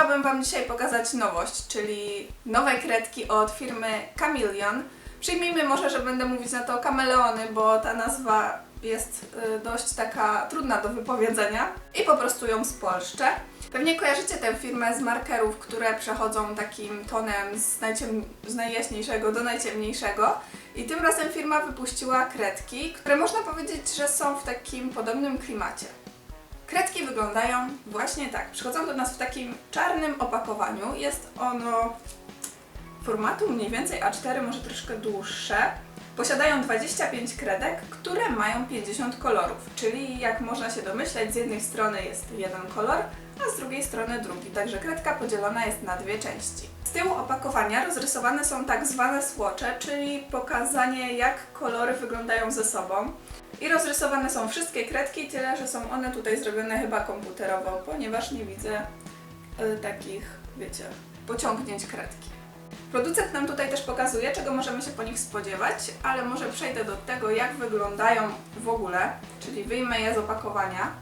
chciałabym Wam dzisiaj pokazać nowość, czyli nowe kredki od firmy Chameleon. Przyjmijmy może, że będę mówić na to kameleony, bo ta nazwa jest y, dość taka trudna do wypowiedzenia i po prostu ją spolszczę. Pewnie kojarzycie tę firmę z markerów, które przechodzą takim tonem z, najciem... z najjaśniejszego do najciemniejszego. I tym razem firma wypuściła kredki, które można powiedzieć, że są w takim podobnym klimacie. Kredki wyglądają właśnie tak. Przychodzą do nas w takim czarnym opakowaniu. Jest ono formatu mniej więcej A4, może troszkę dłuższe. Posiadają 25 kredek, które mają 50 kolorów, czyli jak można się domyśleć, z jednej strony jest jeden kolor, a z drugiej strony drugi, także kredka podzielona jest na dwie części. Z tyłu opakowania rozrysowane są tak zwane słocze, czyli pokazanie jak kolory wyglądają ze sobą. I rozrysowane są wszystkie kredki, tyle że są one tutaj zrobione chyba komputerowo, ponieważ nie widzę y, takich, wiecie, pociągnięć kredki. Producent nam tutaj też pokazuje, czego możemy się po nich spodziewać, ale może przejdę do tego, jak wyglądają w ogóle, czyli wyjmę je z opakowania.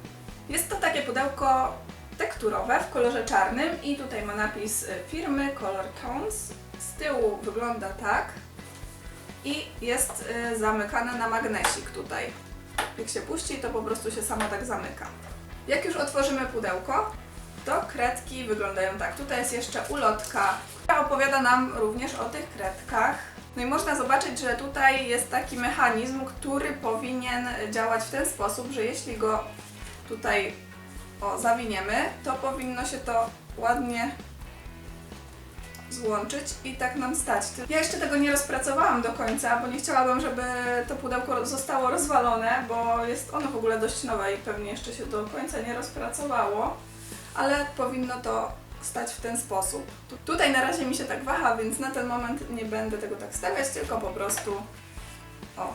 Jest to takie pudełko tekturowe w kolorze czarnym i tutaj ma napis y, firmy Color Tones. Z tyłu wygląda tak i jest y, zamykane na magnesik tutaj. Jak się puści, to po prostu się samo tak zamyka. Jak już otworzymy pudełko, to kredki wyglądają tak. Tutaj jest jeszcze ulotka, która opowiada nam również o tych kredkach. No i można zobaczyć, że tutaj jest taki mechanizm, który powinien działać w ten sposób, że jeśli go tutaj o, zawiniemy, to powinno się to ładnie złączyć i tak nam stać. Ja jeszcze tego nie rozpracowałam do końca, bo nie chciałabym, żeby to pudełko zostało rozwalone, bo jest ono w ogóle dość nowe i pewnie jeszcze się do końca nie rozpracowało, ale powinno to stać w ten sposób. Tu- Tutaj na razie mi się tak waha, więc na ten moment nie będę tego tak stawiać, tylko po prostu o,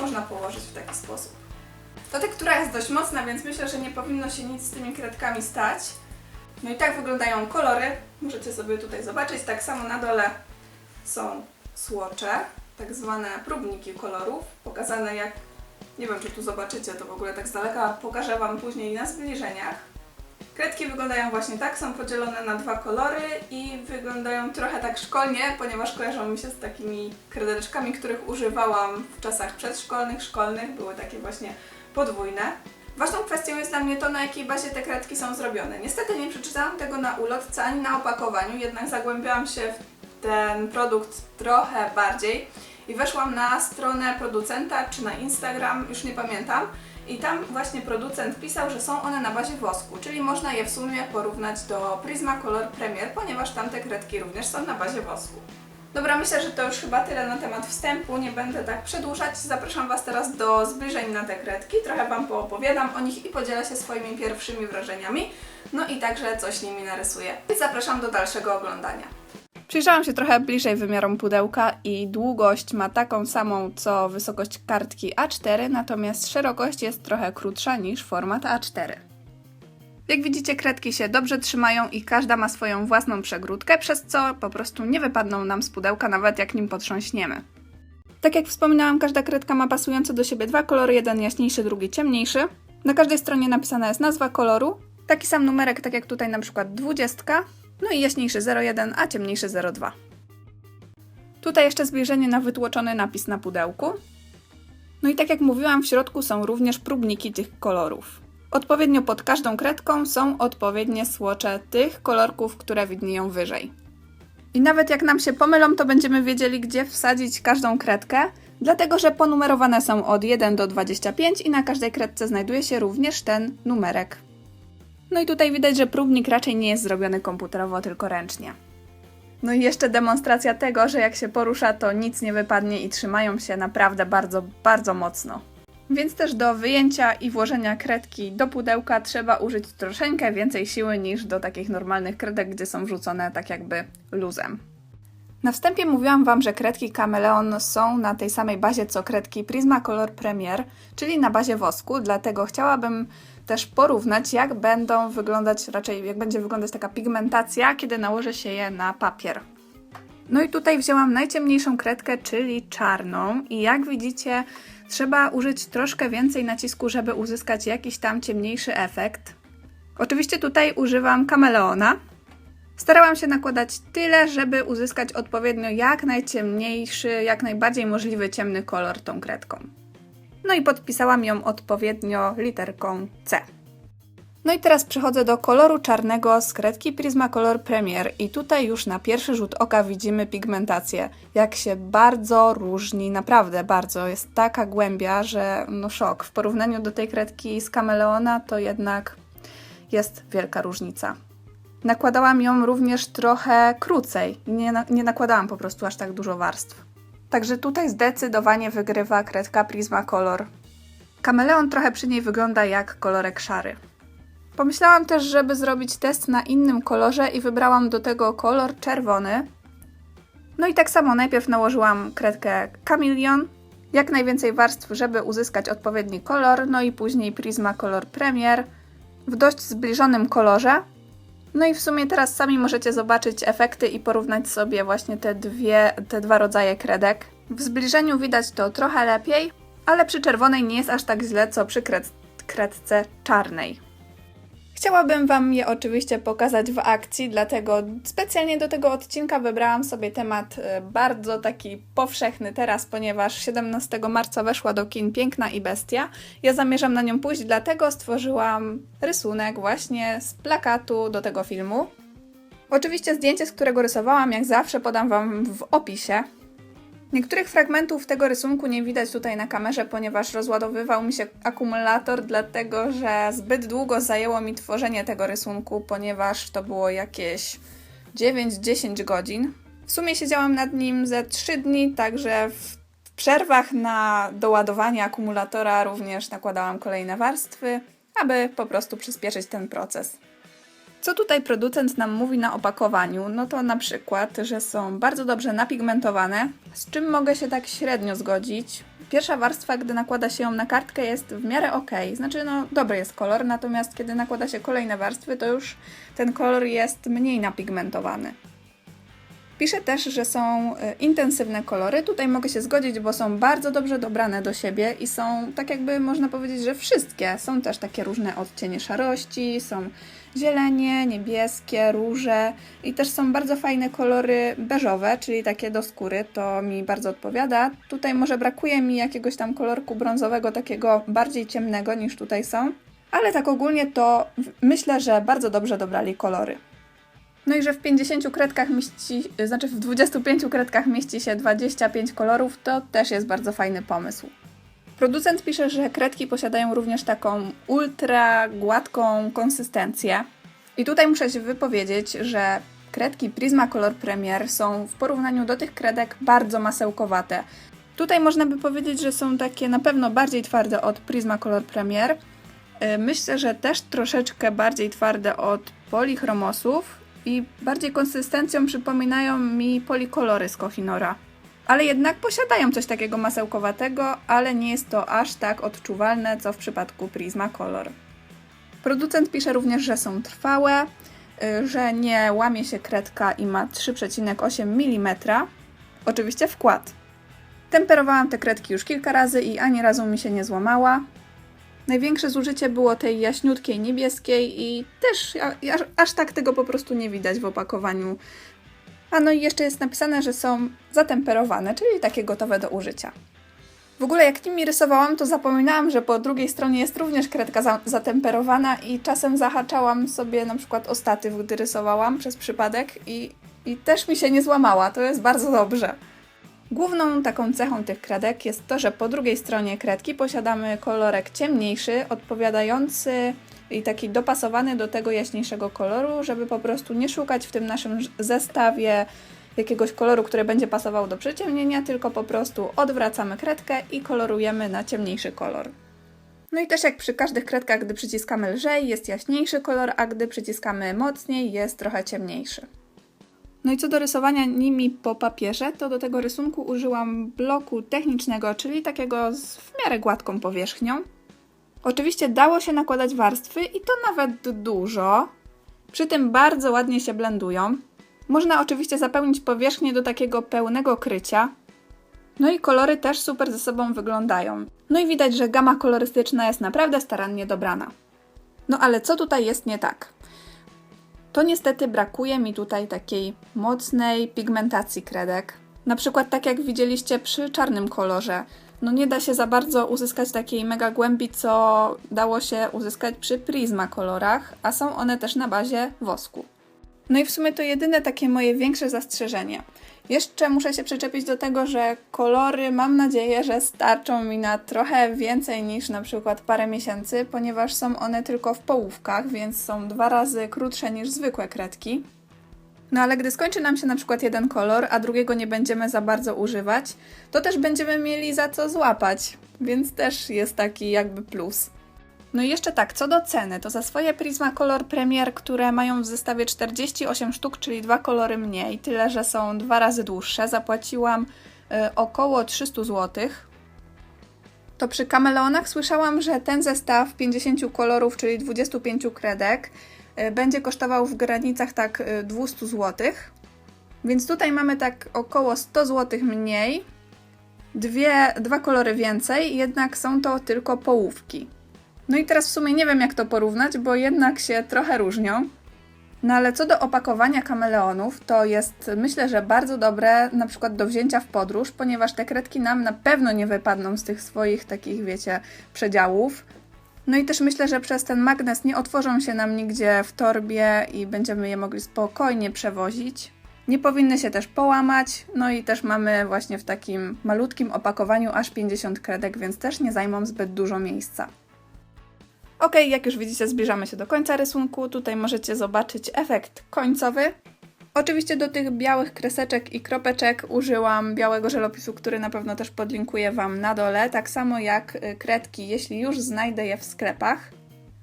można położyć w taki sposób. To tektura jest dość mocna, więc myślę, że nie powinno się nic z tymi kredkami stać. No i tak wyglądają kolory. Możecie sobie tutaj zobaczyć. Tak samo na dole są słocze, tak zwane próbniki kolorów, pokazane jak, nie wiem czy tu zobaczycie to w ogóle tak z daleka, pokażę Wam później na zbliżeniach. Kredki wyglądają właśnie tak, są podzielone na dwa kolory i wyglądają trochę tak szkolnie, ponieważ kojarzą mi się z takimi kredeczkami, których używałam w czasach przedszkolnych, szkolnych, były takie właśnie podwójne. Ważną kwestią jest dla mnie to, na jakiej bazie te kredki są zrobione. Niestety nie przeczytałam tego na ulotce ani na opakowaniu, jednak zagłębiałam się w ten produkt trochę bardziej i weszłam na stronę producenta czy na Instagram, już nie pamiętam. I tam właśnie producent pisał, że są one na bazie wosku, czyli można je w sumie porównać do Prismacolor Premier, ponieważ tamte kredki również są na bazie wosku. Dobra, myślę, że to już chyba tyle na temat wstępu, nie będę tak przedłużać. Zapraszam Was teraz do zbliżeń na te kredki, trochę Wam poopowiadam o nich i podzielę się swoimi pierwszymi wrażeniami, no i także coś nimi narysuję. Zapraszam do dalszego oglądania. Przyjrzałam się trochę bliżej wymiarom pudełka i długość ma taką samą co wysokość kartki A4, natomiast szerokość jest trochę krótsza niż format A4. Jak widzicie, kredki się dobrze trzymają i każda ma swoją własną przegródkę, przez co po prostu nie wypadną nam z pudełka, nawet jak nim potrząśniemy. Tak jak wspominałam, każda kredka ma pasujące do siebie dwa kolory, jeden jaśniejszy, drugi ciemniejszy. Na każdej stronie napisana jest nazwa koloru, taki sam numerek, tak jak tutaj na przykład 20, no i jaśniejszy 01, a ciemniejszy 02. Tutaj jeszcze zbliżenie na wytłoczony napis na pudełku. No i tak jak mówiłam, w środku są również próbniki tych kolorów. Odpowiednio pod każdą kredką są odpowiednie słocze tych kolorków, które widnieją wyżej. I nawet jak nam się pomylą, to będziemy wiedzieli, gdzie wsadzić każdą kredkę, dlatego że ponumerowane są od 1 do 25 i na każdej kredce znajduje się również ten numerek. No i tutaj widać, że próbnik raczej nie jest zrobiony komputerowo, tylko ręcznie. No i jeszcze demonstracja tego, że jak się porusza, to nic nie wypadnie i trzymają się naprawdę bardzo, bardzo mocno. Więc też do wyjęcia i włożenia kredki do pudełka trzeba użyć troszeczkę więcej siły niż do takich normalnych kredek, gdzie są wrzucone tak jakby luzem. Na wstępie mówiłam Wam, że kredki Chameleon są na tej samej bazie co kredki Prismacolor Premier, czyli na bazie wosku, dlatego chciałabym też porównać, jak będą wyglądać, raczej jak będzie wyglądać taka pigmentacja, kiedy nałoży się je na papier. No i tutaj wzięłam najciemniejszą kredkę, czyli czarną i jak widzicie trzeba użyć troszkę więcej nacisku, żeby uzyskać jakiś tam ciemniejszy efekt. Oczywiście tutaj używam kameleona. Starałam się nakładać tyle, żeby uzyskać odpowiednio jak najciemniejszy, jak najbardziej możliwy ciemny kolor tą kredką. No i podpisałam ją odpowiednio literką C. No i teraz przechodzę do koloru czarnego z kredki Prismacolor Premier i tutaj już na pierwszy rzut oka widzimy pigmentację, jak się bardzo różni, naprawdę bardzo. Jest taka głębia, że no szok. W porównaniu do tej kredki z Kameleona to jednak jest wielka różnica. Nakładałam ją również trochę krócej, nie, na, nie nakładałam po prostu aż tak dużo warstw. Także tutaj zdecydowanie wygrywa kredka Prismacolor. Kameleon trochę przy niej wygląda jak kolorek szary. Pomyślałam też, żeby zrobić test na innym kolorze i wybrałam do tego kolor czerwony. No i tak samo najpierw nałożyłam kredkę Chameleon, jak najwięcej warstw, żeby uzyskać odpowiedni kolor, no i później Prismacolor Premier w dość zbliżonym kolorze. No i w sumie teraz sami możecie zobaczyć efekty i porównać sobie właśnie te, dwie, te dwa rodzaje kredek. W zbliżeniu widać to trochę lepiej, ale przy czerwonej nie jest aż tak źle, co przy kred kredce czarnej. Chciałabym Wam je oczywiście pokazać w akcji, dlatego specjalnie do tego odcinka wybrałam sobie temat e, bardzo taki powszechny teraz, ponieważ 17 marca weszła do kin Piękna i Bestia. Ja zamierzam na nią pójść, dlatego stworzyłam rysunek właśnie z plakatu do tego filmu. Oczywiście zdjęcie, z którego rysowałam, jak zawsze podam Wam w opisie. Niektórych fragmentów tego rysunku nie widać tutaj na kamerze, ponieważ rozładowywał mi się akumulator, dlatego że zbyt długo zajęło mi tworzenie tego rysunku, ponieważ to było jakieś 9-10 godzin. W sumie siedziałam nad nim ze 3 dni, także w przerwach na doładowanie akumulatora również nakładałam kolejne warstwy, aby po prostu przyspieszyć ten proces. Co tutaj producent nam mówi na opakowaniu? No to na przykład, że są bardzo dobrze napigmentowane, z czym mogę się tak średnio zgodzić. Pierwsza warstwa, gdy nakłada się ją na kartkę, jest w miarę ok, znaczy no dobry jest kolor, natomiast kiedy nakłada się kolejne warstwy, to już ten kolor jest mniej napigmentowany. Pisze też, że są e, intensywne kolory. Tutaj mogę się zgodzić, bo są bardzo dobrze dobrane do siebie i są tak jakby można powiedzieć, że wszystkie. Są też takie różne odcienie szarości, są zielenie, niebieskie, róże i też są bardzo fajne kolory beżowe, czyli takie do skóry, to mi bardzo odpowiada. Tutaj może brakuje mi jakiegoś tam kolorku brązowego, takiego bardziej ciemnego niż tutaj są, ale tak ogólnie to myślę, że bardzo dobrze dobrali kolory. No i że w 50 kredkach mieści, znaczy w 25 kredkach mieści się 25 kolorów, to też jest bardzo fajny pomysł. Producent pisze, że kredki posiadają również taką ultra gładką konsystencję. I tutaj muszę się wypowiedzieć, że kredki Prismacolor Premier są w porównaniu do tych kredek bardzo masełkowate. Tutaj można by powiedzieć, że są takie na pewno bardziej twarde od Prismacolor Premier. Y, myślę, że też troszeczkę bardziej twarde od polichromosów i bardziej konsystencją przypominają mi polikolory z Kohinora ale jednak posiadają coś takiego masełkowatego, ale nie jest to aż tak odczuwalne, co w przypadku Prisma Color. Producent pisze również, że są trwałe, y, że nie łamie się kredka i ma 3,8 mm. Oczywiście wkład. Temperowałam te kredki już kilka razy i ani razu mi się nie złamała. Największe zużycie było tej jaśniutkiej niebieskiej i też aż, aż tak tego po prostu nie widać w opakowaniu a no i jeszcze jest napisane, że są zatemperowane, czyli takie gotowe do użycia. W ogóle jak nimi rysowałam, to zapominałam, że po drugiej stronie jest również kredka za zatemperowana i czasem zahaczałam sobie na przykład o statyw, gdy rysowałam przez przypadek i, i też mi się nie złamała, to jest bardzo dobrze. Główną taką cechą tych kredek jest to, że po drugiej stronie kredki posiadamy kolorek ciemniejszy, odpowiadający i taki dopasowany do tego jaśniejszego koloru, żeby po prostu nie szukać w tym naszym zestawie jakiegoś koloru, który będzie pasował do przyciemnienia, tylko po prostu odwracamy kredkę i kolorujemy na ciemniejszy kolor. No i też jak przy każdych kredkach, gdy przyciskamy lżej, jest jaśniejszy kolor, a gdy przyciskamy mocniej, jest trochę ciemniejszy. No i co do rysowania nimi po papierze, to do tego rysunku użyłam bloku technicznego, czyli takiego z w miarę gładką powierzchnią. Oczywiście dało się nakładać warstwy i to nawet dużo. Przy tym bardzo ładnie się blendują. Można oczywiście zapełnić powierzchnię do takiego pełnego krycia. No i kolory też super ze sobą wyglądają. No i widać, że gama kolorystyczna jest naprawdę starannie dobrana. No ale co tutaj jest nie tak? To niestety brakuje mi tutaj takiej mocnej pigmentacji kredek. Na przykład tak jak widzieliście przy czarnym kolorze. No nie da się za bardzo uzyskać takiej mega głębi, co dało się uzyskać przy Prisma kolorach, a są one też na bazie wosku. No i w sumie to jedyne takie moje większe zastrzeżenie. Jeszcze muszę się przyczepić do tego, że kolory mam nadzieję, że starczą mi na trochę więcej niż na przykład parę miesięcy, ponieważ są one tylko w połówkach, więc są dwa razy krótsze niż zwykłe kredki. No ale gdy skończy nam się na przykład jeden kolor, a drugiego nie będziemy za bardzo używać, to też będziemy mieli za co złapać, więc też jest taki jakby plus. No i jeszcze tak, co do ceny, to za swoje Prisma Color Premier, które mają w zestawie 48 sztuk, czyli dwa kolory mniej, tyle że są dwa razy dłuższe, zapłaciłam y, około 300 zł. To przy kameleonach słyszałam, że ten zestaw 50 kolorów, czyli 25 kredek, y, będzie kosztował w granicach tak y, 200 zł. Więc tutaj mamy tak około 100 zł mniej, dwie, dwa kolory więcej, jednak są to tylko połówki. No i teraz w sumie nie wiem, jak to porównać, bo jednak się trochę różnią. No ale co do opakowania kameleonów, to jest myślę, że bardzo dobre na przykład do wzięcia w podróż, ponieważ te kredki nam na pewno nie wypadną z tych swoich takich, wiecie, przedziałów. No i też myślę, że przez ten magnes nie otworzą się nam nigdzie w torbie i będziemy je mogli spokojnie przewozić. Nie powinny się też połamać, no i też mamy właśnie w takim malutkim opakowaniu aż 50 kredek, więc też nie zajmą zbyt dużo miejsca. Ok, jak już widzicie, zbliżamy się do końca rysunku. Tutaj możecie zobaczyć efekt końcowy. Oczywiście do tych białych kreseczek i kropeczek użyłam białego żelopisu, który na pewno też podlinkuję Wam na dole, tak samo jak y, kredki, jeśli już znajdę je w sklepach.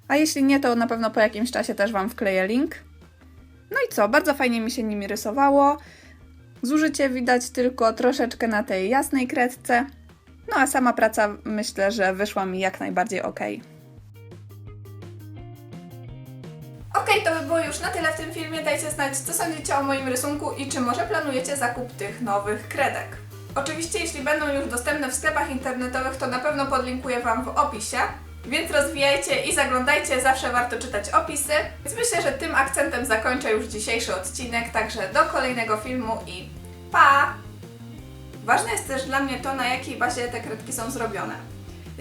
A jeśli nie, to na pewno po jakimś czasie też Wam wkleję link. No i co, bardzo fajnie mi się nimi rysowało. Zużycie widać tylko troszeczkę na tej jasnej kredce. No a sama praca myślę, że wyszła mi jak najbardziej ok. Okej, to by było już na tyle w tym filmie. Dajcie znać, co sądzicie o moim rysunku i czy może planujecie zakup tych nowych kredek. Oczywiście, jeśli będą już dostępne w sklepach internetowych, to na pewno podlinkuję Wam w opisie. Więc rozwijajcie i zaglądajcie, zawsze warto czytać opisy. Więc myślę, że tym akcentem zakończę już dzisiejszy odcinek, także do kolejnego filmu i pa! Ważne jest też dla mnie to, na jakiej bazie te kredki są zrobione.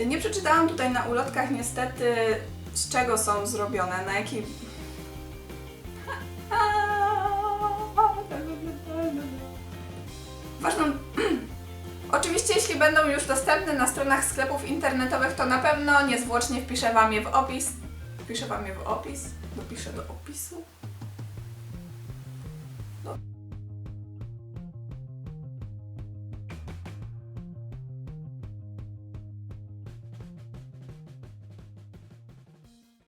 Nie przeczytałam tutaj na ulotkach niestety, z czego są zrobione, na jakiej Oczywiście, jeśli będą już dostępne na stronach sklepów internetowych, to na pewno niezwłocznie wpiszę Wam je w opis. Wpiszę Wam je w opis? Dopiszę do opisu.